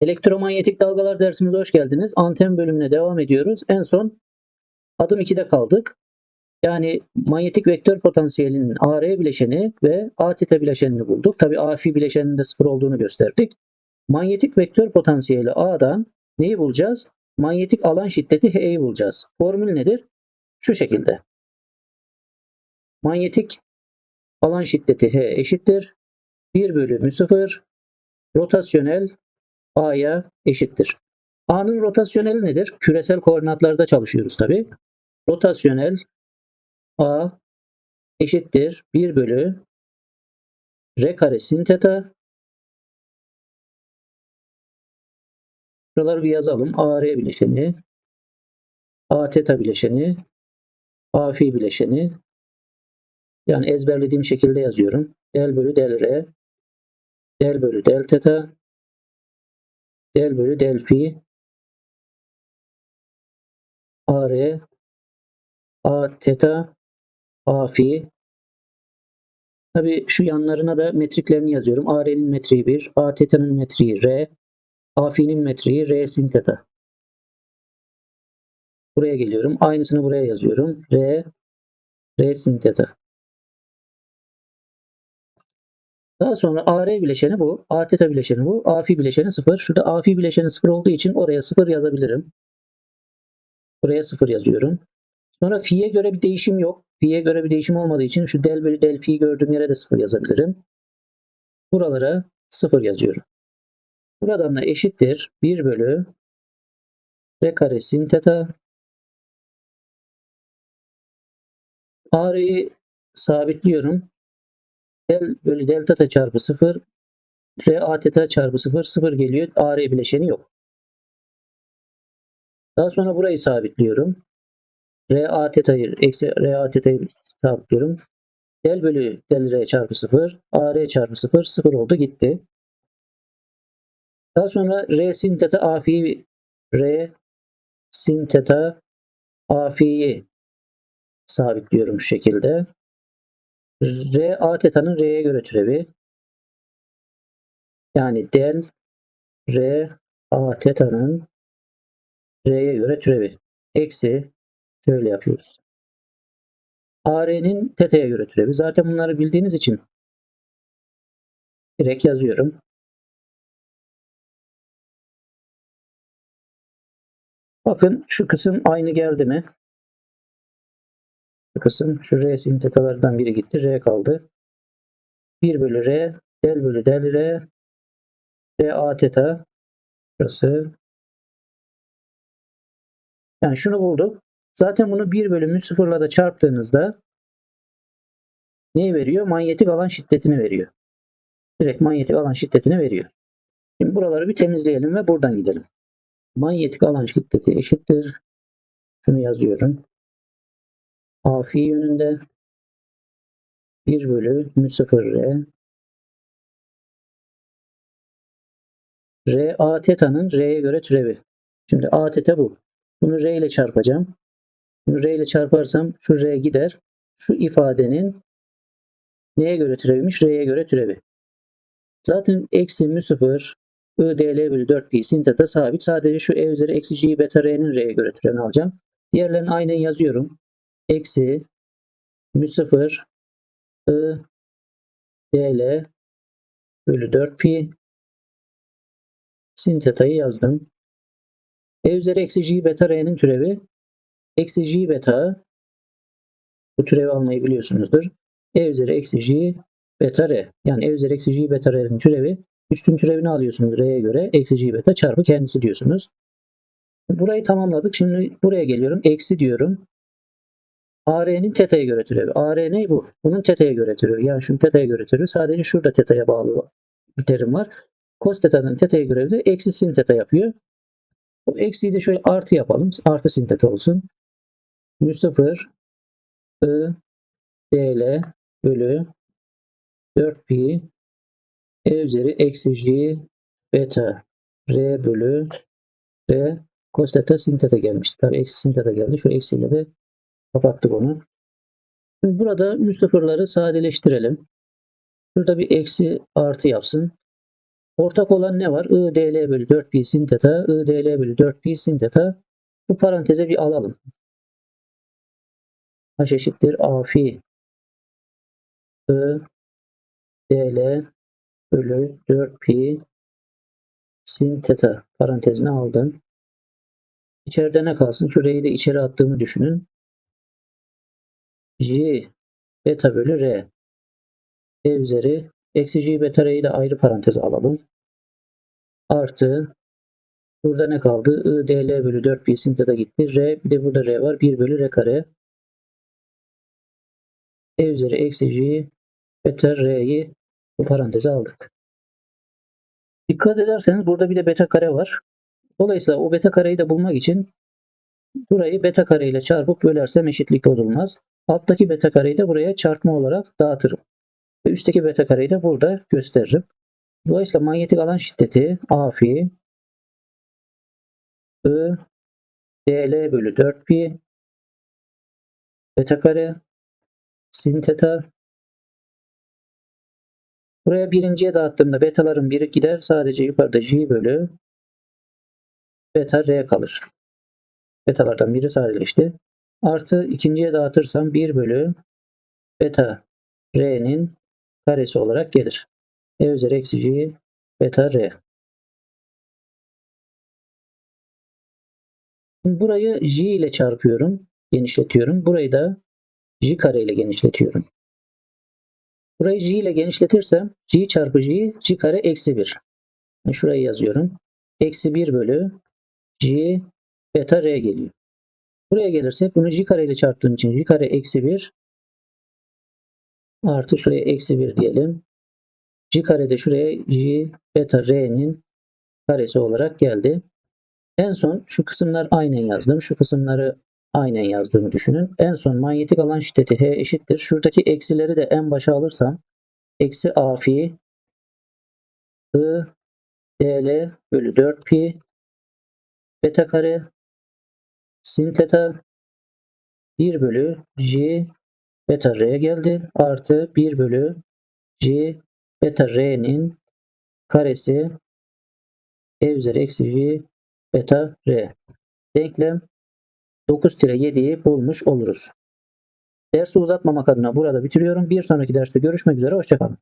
Elektromanyetik dalgalar dersimize hoş geldiniz. Anten bölümüne devam ediyoruz. En son adım 2'de kaldık. Yani manyetik vektör potansiyelinin AR bileşeni ve A teta bileşenini bulduk. Tabi A fi bileşeninin de sıfır olduğunu gösterdik. Manyetik vektör potansiyeli A'dan neyi bulacağız? Manyetik alan şiddeti H'yi bulacağız. Formül nedir? Şu şekilde. Manyetik alan şiddeti H eşittir. 1 bölü mü 0 rotasyonel A'ya eşittir. A'nın rotasyoneli nedir? Küresel koordinatlarda çalışıyoruz tabi. Rotasyonel A eşittir 1 bölü R kare sin teta. Şuraları bir yazalım. AR bileşeni, A teta bileşeni, A fi bileşeni. Yani ezberlediğim şekilde yazıyorum. Del bölü del R, del bölü del teta, del bölü del fi, AR, A teta, A fi. Tabi şu yanlarına da metriklerini yazıyorum. AR'nin metriği 1, A teta'nın metriği R, A fi'nin metriği R sin teta. Buraya geliyorum. Aynısını buraya yazıyorum. R, R sin teta. Daha sonra AR bileşeni bu. A teta bileşeni bu. A fi bileşeni 0. Şurada A fi bileşeni 0 olduğu için oraya 0 yazabilirim. Buraya 0 yazıyorum. Sonra fi'ye göre bir değişim yok. Fi'ye göre bir değişim olmadığı için şu del bölü del fi gördüğüm yere de 0 yazabilirim. Buralara 0 yazıyorum. Buradan da eşittir 1 bölü r kare sin teta A'yı sabitliyorum. Del bölü del teta çarpı 0 R A teta çarpı 0 0 geliyor. AR bileşeni yok. Daha sonra burayı sabitliyorum. R A teta'yı eksi R A teta'yı sabitliyorum. Del bölü del R çarpı 0 AR çarpı 0 0 oldu gitti. Daha sonra R sin teta A fi R sin teta A fi'yi sabitliyorum şu şekilde. R A teta'nın R'ye göre türevi. Yani del R A teta'nın R'ye göre türevi. Eksi şöyle yapıyoruz. AR'nin teta'ya göre türevi. Zaten bunları bildiğiniz için direkt yazıyorum. Bakın şu kısım aynı geldi mi? Kısım şu R sin tetalardan biri gitti. R kaldı. 1 bölü R del bölü del R R A teta burası. Yani şunu bulduk. Zaten bunu 1 bölü 0 ile da çarptığınızda neyi veriyor? Manyetik alan şiddetini veriyor. Direkt manyetik alan şiddetini veriyor. Şimdi buraları bir temizleyelim ve buradan gidelim. Manyetik alan şiddeti eşittir. Şunu yazıyorum. A fi yönünde 1 bölü mü 0 R R A teta'nın R'ye göre türevi. Şimdi A teta bu. Bunu R ile çarpacağım. Bunu R ile çarparsam şu R gider. Şu ifadenin neye göre türeviymiş? R'ye göre türevi. Zaten eksi mü 0 I dl bölü 4 pi sin teta sabit. Sadece şu e üzeri eksi g beta r'nin r'ye göre türevini alacağım. Diğerlerini aynen yazıyorum. Eksi mü 0 I dl bölü 4 pi sin teta'yı yazdım. E üzeri eksi g beta r'nin türevi eksi g beta bu türevi almayı biliyorsunuzdur. E üzeri eksi g beta r. Yani e üzeri eksi g beta r'nin türevi üstün türevini alıyorsunuz r'ye göre. Eksi g beta çarpı kendisi diyorsunuz. Burayı tamamladık. Şimdi buraya geliyorum. Eksi diyorum. AR'nin teta'ya göre türevi. AR bu? Bunun teta'ya göre türevi. Yani şunun teta'ya göre türevi. Sadece şurada teta'ya bağlı bir terim var. Cos teta'nın teta'ya göre de eksi sin teta yapıyor. Bu eksiyi de şöyle artı yapalım. Artı sin teta olsun. Mü 0 I dl bölü 4 pi e üzeri eksi g beta r bölü r cos theta sin theta gelmişti. Tabii eksi sin theta geldi. Şu eksiyle de kapattık onu. Şimdi burada mü sıfırları sadeleştirelim. Şurada bir eksi artı yapsın. Ortak olan ne var? I dl bölü 4 pi sin theta, I dl bölü 4 pi sin theta. Bu paranteze bir alalım. H eşittir A fi I dl bölü 4 pi sin theta parantezine aldım. İçeride ne kalsın? Şurayı da içeri attığımı düşünün. J beta bölü R. E üzeri eksi J beta R'yi de ayrı paranteze alalım. Artı burada ne kaldı? I dl bölü 4 pi sin theta gitti. R bir de burada R var. 1 bölü R kare. E üzeri eksi J beta R'yi bu paranteze aldık. Dikkat ederseniz burada bir de beta kare var. Dolayısıyla o beta kareyi de bulmak için burayı beta kare ile çarpıp bölersem eşitlik bozulmaz. Alttaki beta kareyi de buraya çarpma olarak dağıtırım. Ve üstteki beta kareyi de burada gösteririm. Dolayısıyla manyetik alan şiddeti A fi I dl bölü 4 pi beta kare sin theta Buraya birinciye dağıttığımda betaların biri gider. Sadece yukarıda j bölü beta r kalır. Betalardan biri sadeleşti. Artı ikinciye dağıtırsam 1 bölü beta r'nin karesi olarak gelir. E üzeri eksi j beta r. Burayı j ile çarpıyorum. Genişletiyorum. Burayı da j kare ile genişletiyorum. Burayı j ile genişletirsem j çarpı j, j kare eksi 1. Yani şurayı yazıyorum. Eksi 1 bölü j beta r geliyor. Buraya gelirsek bunu j kare ile çarptığım için j kare eksi 1 artı şuraya eksi 1 diyelim. j kare de şuraya j beta r'nin karesi olarak geldi. En son şu kısımlar aynen yazdım. Şu kısımları aynen yazdığımı düşünün. En son manyetik alan şiddeti H eşittir. Şuradaki eksileri de en başa alırsam eksi A fi I dl bölü 4 pi beta kare sin theta 1 bölü j beta r geldi. Artı 1 bölü j beta r'nin karesi e üzeri eksi j beta r. Denklem 9-7'yi bulmuş oluruz. Dersi uzatmamak adına burada bitiriyorum. Bir sonraki derste görüşmek üzere. Hoşçakalın.